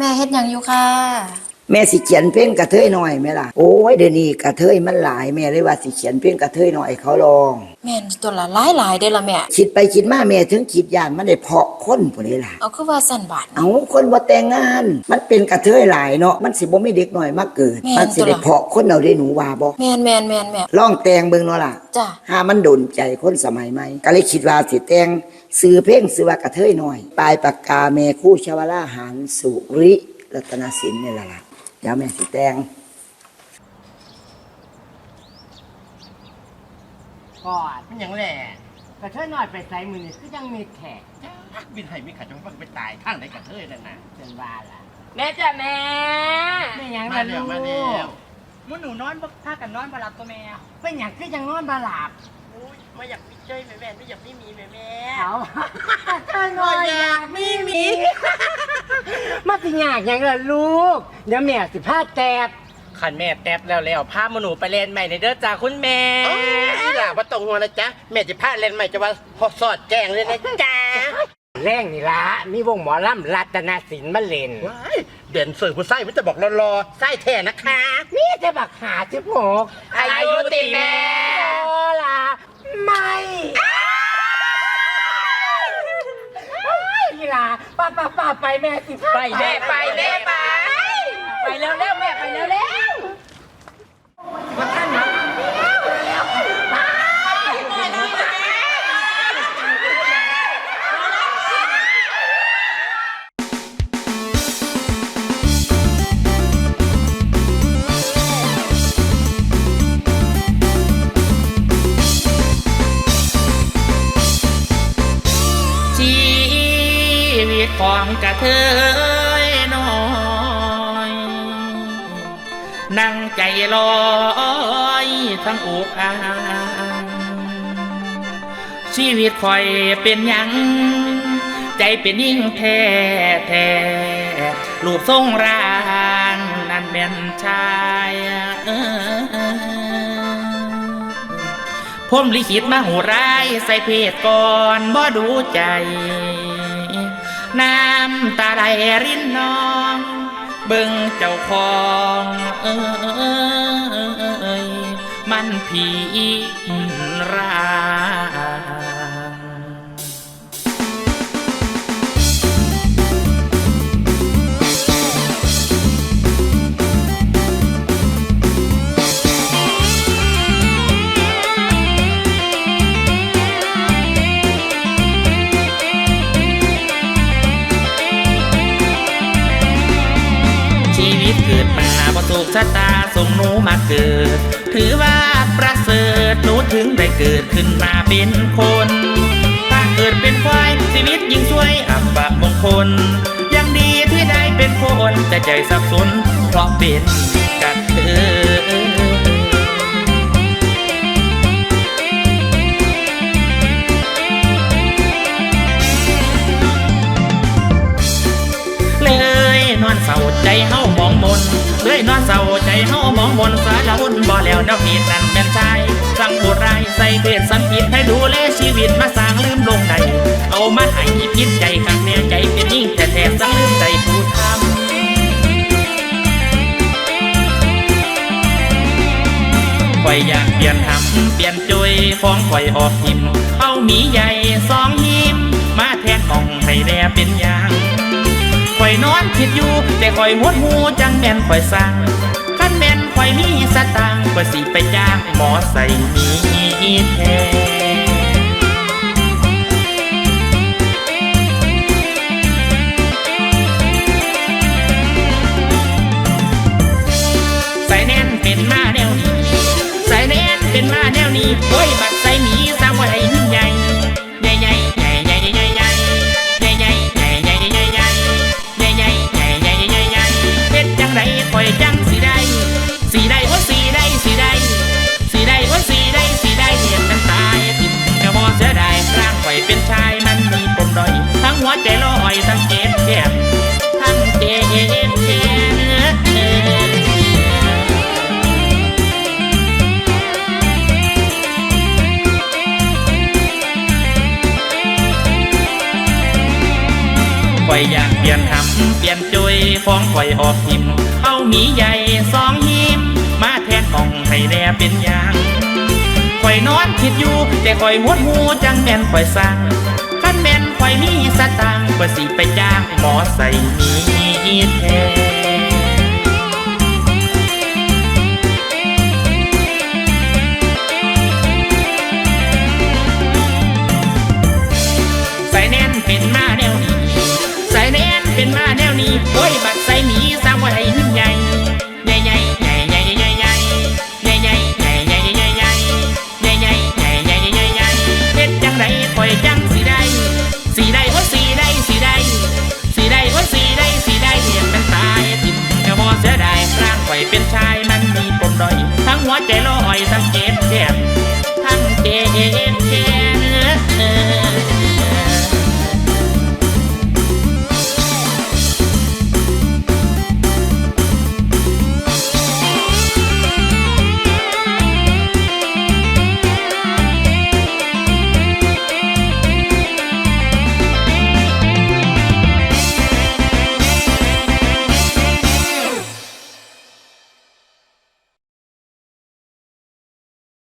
แม่เฮ็ดหยังอยู่ค่ะ แม่สิเขียนเพลงกระเทยหน่อยไหมล่ะโอ้ยเดี๋ยวนี้กระเทยมันหลายแม่เลยว่าสิเขียนเพลงกระเทยหน่อยเขาลอง แม่นตัวละหลายหลายๆเด้อละแม่ คิดไปคิดมาแม่ถึงคิดย่านมันได้เพาะคนผู้นี้ล่ะ เอาคือว่าสั่นบาทเอาคนบ่แต่งงาน มันเป็นกระเทยหลายเนาะมันสิบ่มีเด็กหน่อยมาเกิด แม่น มันสิได้เพาะคนเอาได้หนูว่าบ่แม่นแม่นแม่นแม่ลองแต่งเบิ่งเนาะล่ะจ้ะ หามันโดนใจคนสมัยใหม่ก็เลยคิดว่าสิแต่ง ซื้อเพลงซื้อว่ากระเทยหน่อย ปลายปากกาแม่คู่ชวลาหารสุริรัตนสินนี่ล่ะล่ะเดี๋ยวแม่สิแต่งก่อนมันหยังแหละกระเทยน้อยไปใส่มือนี่คือยังมีแขกบินไทยมีขัดจังว่าไปตายทางไหนกับเธอนั่นน่ะจนว่าล่ะแม่จ้ะแม่ไม่หยังมาละเร็ลูวกมาเร็วมุหนูนอนบ่พากันนอนบ่หลับตัวแม่เป็นหยังคือยังนอนบาหลับ อุ้ยไม่อยากมีเจ้ยแม่แม่ไม่อยากไม่มีแม่แม่เขากระเทยน้อยอยากมีหมีมาสิยากหยังล่ะลูกเดี๋ยวแม่สิพาแตกขันแม่แต๊บแล้วแล้วพาหนูไปเล่นใหม่ในเด้อจ้าคุณแม่อีหล่าว่าตรงหัวนะจ๊ะแม่จะพาเล่นใหม่จะว่าพอสอดแจ้งเลยนะจ๊ะแรงนี่ละมีวงหมอลำรัตนศิลป์มาเล่นว้ายเด่นเสิร์ฟผู้ไส้มันจะบอกรอรอๆไส้แท้นะคะ นี่จะบักหาชิบหกอายุติแม่โอล่ะ ไม่นี่ล่ะป้าป้าป้าไปแม่สิไปแม่ไปแม่ไป ไปเร็วเร็วๆแม่ไปเร็วเร็ว องกระเทยน้อยนั่งใจลอยทั้งอกอางชีวิตคอยเป็นยัง ใจเป็นยิ่งแท้แท้รูปทรงร่างนั่นเป็นชายเออผมลิขิตมาหูร้ายใส่เพศก่อนบ่ดูใจ น้ำตาไหลรินนอง เบิ่งเจ้าของเอ้ยมันผีร้าย ชะตาส่งหนูมาเกิด ถือว่าประเสริฐหนูถึงได้เกิดขึ้นมาเป็นคน ถ้าเกิดเป็นควายชีวิตยิ่งช่วยอับปะมงคล ยังดีที่ได้เป็นคนแต่ใจสับสนเพราะเป็นกันเธอเลยนอนเศร้าใจเฮามองมน ยนอนเศร้าใจเฮามองมนสารบุญบ่แล้วนับผิดนั่นเป็นชายสั่งบุตรไรายใส่เพศสัมผิดให้ดูแลชีวิตมาสร้างลืมลงใดเอามาให้พิษใจข้างแน่ใจเป็นยิ่งแต่แท้สังลืมใจผู้ทำข่อยอยากเปลี่ยนทำเปลี่ยนจุยของข่อยออกหิมเอาหมีใหญ่ คิดอยู่แต่ข่อยหดหูจังแม่นข่อยสั่งคันแม่นข่อยมีสตังค์ข่อยสิไปจ้างหมอใส่หมีแทนใส่แน่นเป็นมาแนวนี้ใส่แน่นเป็นมาแนวนี้โอ้ยบักใส่หมีสร้างไว้ให้ยิ่งใหญ่ เปลี่ยนทำเปลี่ยนจุยฟ้องข่อยออกหิม เอาหมีใหญ่สองหิม มาแทนของให้แน่เป็นอย่างข่อยนอนคิดอยู่ แต่ข่อยหวดหูจังแม่นข่อยสร้างขันแม่นข่อยมีสตางค์ข่อยสิไปจ้างหมอใส่มีแทน เป็นชายมันมีปมด้อยทั้งหัวใจโล